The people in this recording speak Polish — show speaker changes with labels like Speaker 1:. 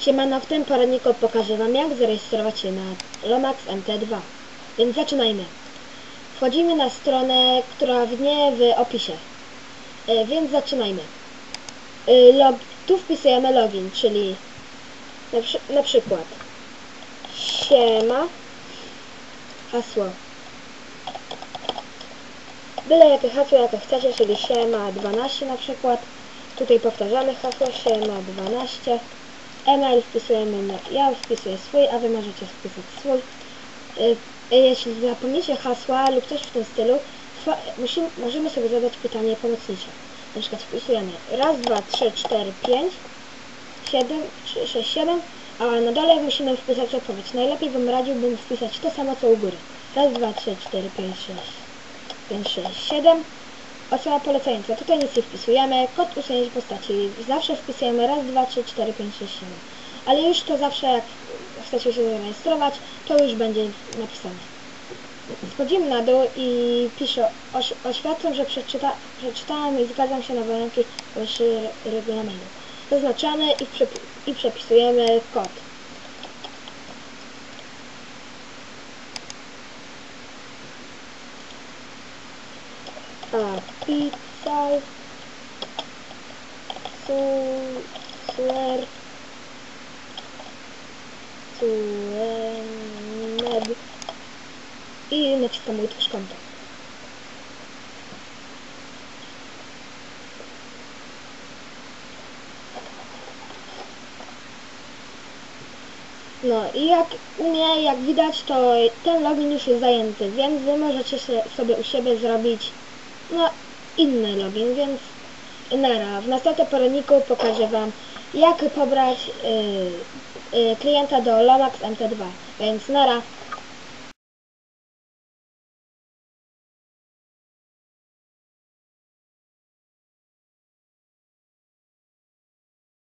Speaker 1: Siemano, w tym poradniku pokażę Wam jak zarejestrować się na Lomax MT2. Więc zaczynajmy. Wchodzimy na stronę, która widnieje w opisie. E, więc zaczynajmy. E, log, tu wpisujemy login, czyli na, na przykład siema hasło. Byle jakie hasło, jakie chcecie, czyli siema 12 na przykład. Tutaj powtarzamy hasło siema 12. E-mail wpisujemy na, ja wpisuję swój, a wy możecie wpisać swój. Y, y, Jeśli zapomnicie hasła lub coś w tym stylu, musimy, możemy sobie zadać pytanie pomocnicze. Na przykład wpisujemy raz, dwa, trzy, cztery, pięć, siedem, trzy, sześć, siedem, a na dole musimy wpisać odpowiedź. Najlepiej bym radziłbym wpisać to samo co u góry. Raz, dwa, trzy, cztery, pięć, sześć, pięć, sześć, siedem. Osoba polecająca. Tutaj nic nie wpisujemy. Kod usunięcia postaci. Zawsze wpisujemy raz, dwa, trzy, cztery, pięć, sześć, siedem. Ale już to zawsze jak chcecie się zarejestrować, to już będzie napisane. Schodzimy na dół i piszę oś, oświadczam, że przeczyta, przeczytałem i zgadzam się na warunki waszego regulaminu. Zaznaczamy i, przepi- i przepisujemy kod. A pizza su, suer. Suemed i naciskam utwórz konto. No i jak u mnie, jak widać, to ten login już jest zajęty, więc wy możecie sobie u siebie zrobić no, inny login, więc nara. W następnym poradniku pokażę wam, jak pobrać y, y, klienta do Lomax MT2, więc nara.